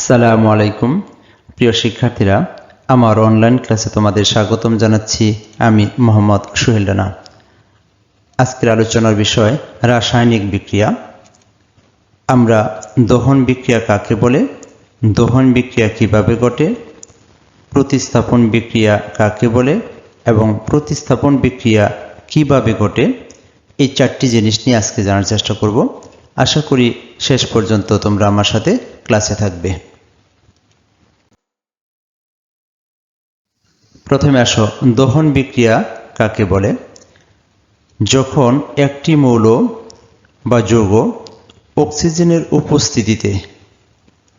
আসসালামু আলাইকুম। প্রিয় শিক্ষার্থীরা, আমার অনলাইন ক্লাসে তোমাদের স্বাগতম জানাচ্ছি আমি মোহাম্মদ সোহেল রানা। আজকের আলোচনার বিষয়, রাসায়নিক বিক্রিয়া। আমরা দহন বিক্রিয়া কাকে বলে, দহন বিক্রিয়া কীভাবে ঘটে, প্রতিস্থাপন বিক্রিয়া কাকে বলে, এবং প্রতিস্থাপন বিক্রিয়া কীভাবে ঘটে, এই চারটি জিনিস নিয়ে আজকে জানার চেষ্টা করব। আশা করি শেষ পর্যন্ত তোমরা আমার সাথে ক্লাসে থাকবে। প্রথমে আসো, দহন বিক্রিয়া কাকে বলে? যখন একটি মৌল বা যৌগ অক্সিজেনের উপস্থিতিতে,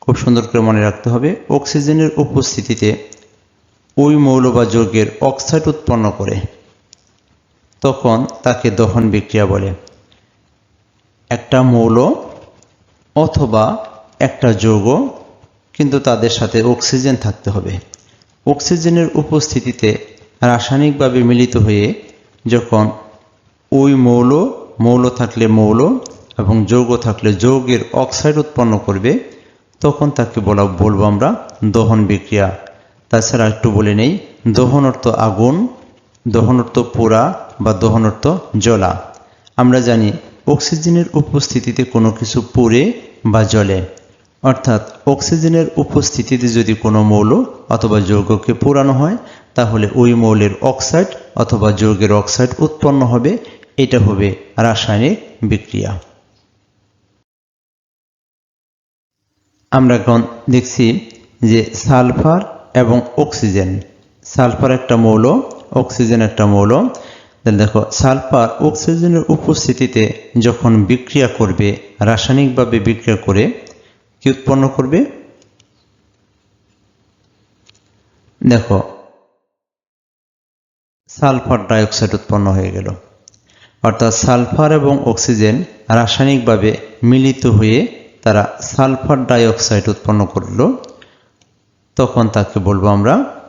খুব সুন্দর করে মনে রাখতে হবে, অক্সিজেনের উপস্থিতিতে ওই মৌল বা যৌগের অক্সাইড উৎপন্ন করে, তখন তাকে দহন বিক্রিয়া বলে। একটা মৌল অথবা একটা যৌগ কিন্তু তাদের সাথে অক্সিজেন থাকতে হবে। অক্সিজেনের উপস্থিতিতে রাসায়নিকভাবে মিলিত হয়ে যখন ওই মৌল মৌল থাকলে মৌল এবং যৌগ থাকলে যৌগের অক্সাইড উৎপন্ন করবে, তখন তাকে বলা বলব আমরা দহন বিক্রিয়া। তাছাড়া একটু বলে নেই, দহন অর্থ আগুন, দহন অর্থ পোড়া বা দহন অর্থ জ্বলা। আমরা জানি অক্সিজেনের উপস্থিতিতে কোনো কিছু পুড়ে বা জ্বলে। অর্থাৎ অক্সিজেনের উপস্থিতিতে যদি কোনো মৌল অথবা যৌগকে পোড়ানো হয়, তাহলে ওই মৌলের অক্সাইড অথবা যৌগের অক্সাইড উৎপন্ন হবে, এটা হবে রাসায়নিক বিক্রিয়া। আমরা এখন দেখছি যে সালফার এবং অক্সিজেন, সালফার একটা মৌল, অক্সিজেন একটা মৌল। তাহলে দেখো, সালফার অক্সিজেনের উপস্থিতিতে যখন বিক্রিয়া করবে, রাসায়নিকভাবে বিক্রিয়া করে কি উৎপন্ন করবে? দেখো, সালফার ডাইঅক্সাইড উৎপন্ন হয়ে গেল। অর্থাৎ সালফার এবং অক্সিজেন রাসায়নিকভাবে মিলিত হয়ে তারা সালফার ডাইঅক্সাইড উৎপন্ন করল। তখন তাকে বলব আমরা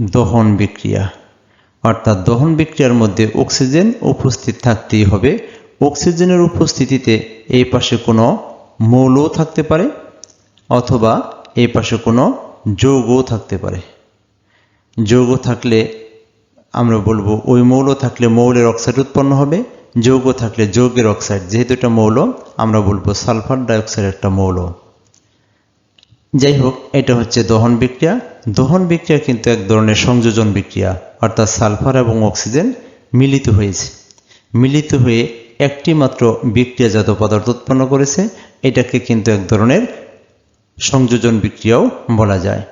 দহন বিক্রিয়া। অর্থাৎ দহন বিক্রিয়ার মধ্যে অক্সিজেন উপস্থিত থাকতেই হবে। অক্সিজেনের উপস্থিতিতে এই পাশে কোনো মৌলও থাকতে পারে, অথবা এই পাশে কোনো যৌগও থাকতে পারে। যৌগ থাকলে আমরা বলব ওই মৌল থাকলে মৌলের অক্সাইড উৎপন্ন হবে, যৌগ থাকলে যৌগের অক্সাইড। যেহেতু এটা মৌল, আমরা বলব সালফার ডাইঅক্সাইড একটা মৌল। যাই হোক, এটা হচ্ছে দহন বিক্রিয়া। দহন বিক্রিয়া কিন্তু এক ধরনের সংযোজন বিক্রিয়া, অর্থাৎ সালফার এবং অক্সিজেন মিলিত হয়েছে। মিলিত হয়ে একটি মাত্র বিক্রিয়াজাত পদার্থ উৎপন্ন করেছে, এটাকে কিন্তু এক ধরনের সংযোজন বিক্রিয়াও বলা যায়।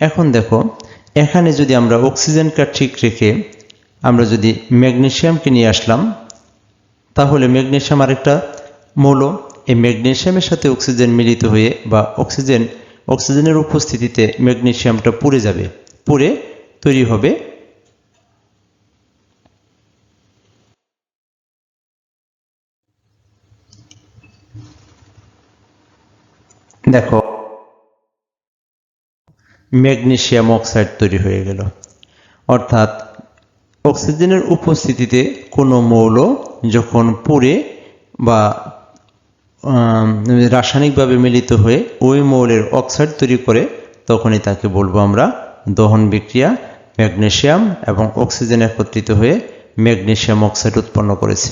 এখন দেখো, এখানে যদি আমরা অক্সিজেনটা ঠিক রেখে আমরা যদি ম্যাগনেশিয়ামকে নিয়ে আসলাম, তাহলে ম্যাগনেশিয়াম আরেকটা মৌল। এই ম্যাগনেশিয়ামের সাথে অক্সিজেন মিলিত হয়ে বা অক্সিজেন, অক্সিজেনের উপস্থিতিতে ম্যাগনেশিয়ামটা পুড়ে যাবে, পুড়ে তৈরি হবে দেখো ম্যাগনেশিয়াম অক্সাইড তৈরি হয়ে গেল। অর্থাৎ অক্সিজেনের উপস্থিতিতে কোনো মৌল যখন পুড়ে বা রাসায়নিকভাবে মিলিত হয়ে ওই মৌলের অক্সাইড তৈরি করে, তখনই তাকে বলব আমরা দহন বিক্রিয়া ম্যাগনেশিয়াম এবং অক্সিজেন একত্রিত হয়ে ম্যাগনেশিয়াম অক্সাইড উৎপন্ন করেছে।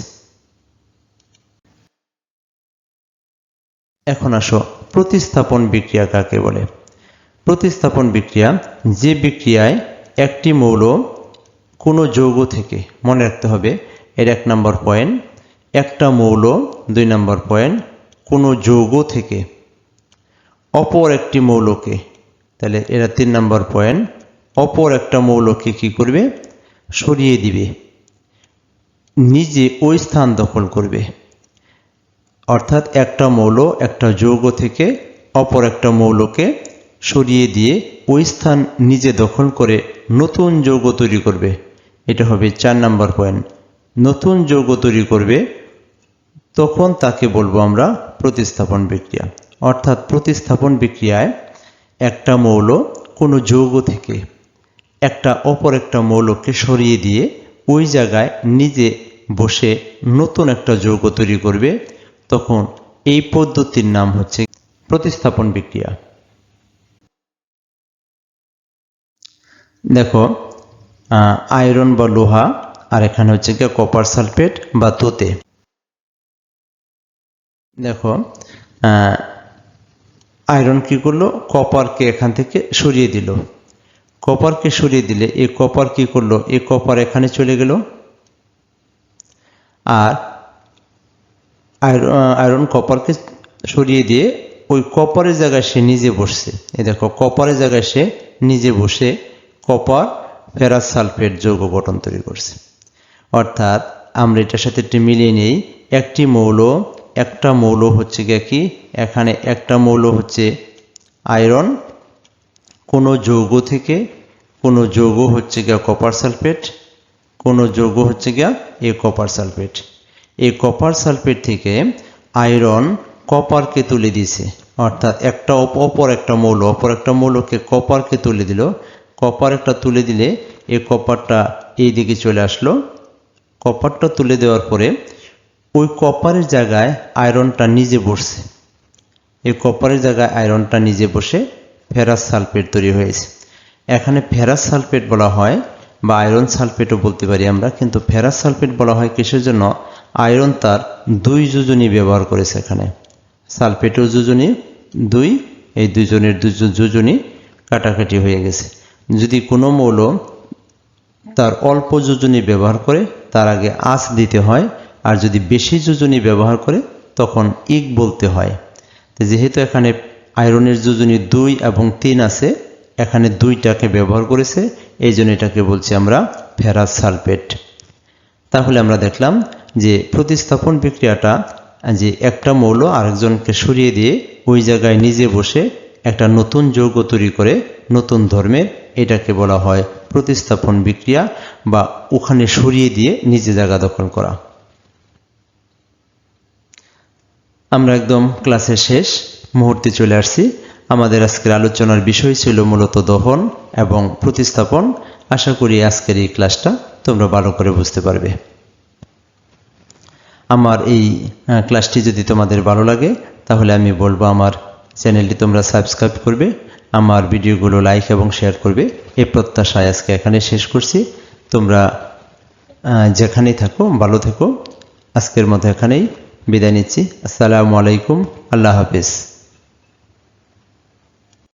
এখন আসো প্রতিস্থাপন বিক্রিয়া কাকে বলে? প্রতিস্থাপন বিক্রিয়া, যে বিক্রিয়ায় একটি মৌল কোনো যৌগ থেকে, মনে রাখতে হবে, এর এক নম্বর পয়েন্ট, একটা মৌল, দুই নম্বর পয়েন্ট, কোনো যৌগ থেকে অপর একটি মৌলকে, তাহলে এরা তিন নম্বর পয়েন্ট, অপর একটা মৌলকে কি করবে? সরিয়ে দিবে। নিজে ওই স্থান দখল করবে। অর্থাৎ একটা মৌল, একটা যৌগ থেকে অপর একটা মৌলকে সরিয়ে দিয়ে ওই স্থান নিজে দখল করে নতুন যৌগ তৈরি করবে। এটা হবে চার নাম্বার পয়েন্ট নতুন যৌগ তৈরি করবে, তখন তাকে বলব আমরা প্রতিস্থাপন বিক্রিয়া। অর্থাৎ প্রতিস্থাপন বিক্রিয়ায় একটা মৌল কোনো যৌগ থেকে একটা অপর একটা মৌলকে সরিয়ে দিয়ে ওই জায়গায় নিজে বসে নতুন একটা যৌগ তৈরি করবে। তখন এই পদ্ধতির নাম হচ্ছে প্রতিস্থাপন বিক্রিয়া। দেখো আয়রন বা লোহা, আর এখানে হচ্ছে গিয়ে কপার সালফেট বা তোতে। দেখো আয়রন কি করল? কপারকে এখান থেকে সরিয়ে দিল। কপারকে সরিয়ে দিলে এই কপার কি করল? এই কপার এখানে চলে গেল। আর আয়রন কপারকে সরিয়ে দিয়ে ওই কপারের জায়গায় সে নিজে বসছে। এই দেখো, কপারের জায়গায় সে নিজে বসে কপার ফেরাস সালফেট যৌগ গঠন তৈরি করছে। অর্থাৎ আমরা এটার সাথে একটি মিলিয়ে নেই, একটি মৌল, একটা মৌল হচ্ছে গিয়ে কি? এখানে একটা মৌল হচ্ছে আয়রন, কোনো যৌগ থেকে কোনো যৌগ হচ্ছে গিয়া কপার সালফেট, কোনো যৌগ হচ্ছে গিয়া এ কপার সালফেট। এই কপার সালফেট থেকে আয়রন কপারকে তুলে দিয়েছে। অর্থাৎ একটা অপ- অপর একটা মৌল, অপর একটা মৌলকে কপারকে তুলে দিল। কপার একটা তুলে দিলে এই কপারটা এই দিকে চলে আসলো। কপারটা তুলে দেওয়ার পরে ওই কপারের জায়গায় আয়রনটা নিজে বসছে। এই কপারের জায়গায় আয়রনটা নিজে বসে ফেরাস সালফেট তৈরি হয়েছে। এখানে ফেরাস সালফেট বলা হয় বা আয়রন সালফেটও বলতে পারি আমরা, কিন্তু ফেরাস সালফেট বলা হয় কিসের জন্য? আয়রন তার দুই যোজনী ব্যবহার করেছে এখানে। সালফেটও যোজনী দুই, এই দুজনের দুজন যোজনী কাটাকাটি হয়ে গেছে। যদি কোনো মৌল তার অল্প যোজনী ব্যবহার করে, তার আগে আঁচ দিতে হয়, আর যদি বেশি যোজনী ব্যবহার করে, তখন ইক বলতে হয়। যেহেতু এখানে আয়রনের যোজনী দুই এবং তিন আছে, এখানে দুইটাকে ব্যবহার করেছে, এই জন্য এটাকে বলছি আমরা ফেরাস সালফেট। তাহলে আমরা দেখলাম যে প্রতিস্থাপন বিক্রিয়াটা যে একটা মৌল আরেকজনকে সরিয়ে দিয়ে ওই জায়গায় নিজে বসে একটা নতুন যৌগ তৈরি করে নতুন ধর্মের এটাকে বলা হয় প্রতিস্থাপন বিক্রিয়া বা ওখানে সরিয়ে দিয়ে নিজে জায়গা দখল করা। আমরা একদম ক্লাসের শেষ মুহূর্তে চলে আসছি। আমাদের আজকের আলোচনার বিষয় ছিল মূলত দহন এবং প্রতিস্থাপন। আশা করি আজকের এই ক্লাসটা তোমরা ভালো করে বুঝতে পারবে। আমার এই ক্লাসটি যদি তোমাদের ভালো লাগে, তাহলে আমি বলব আমার চ্যানেলটি তোমরা সাবস্ক্রাইব করবে, আমার ভিডিওগুলো লাইক এবং শেয়ার করবে। এই প্রত্যাশায় আজকে এখানে শেষ করছি। তোমরা যেখানেই থাকো, ভালো থেকো। আজকের মতো এখানেই বিদায় নিচ্ছি। আসসালামু আলাইকুম। আল্লাহ হাফিজ।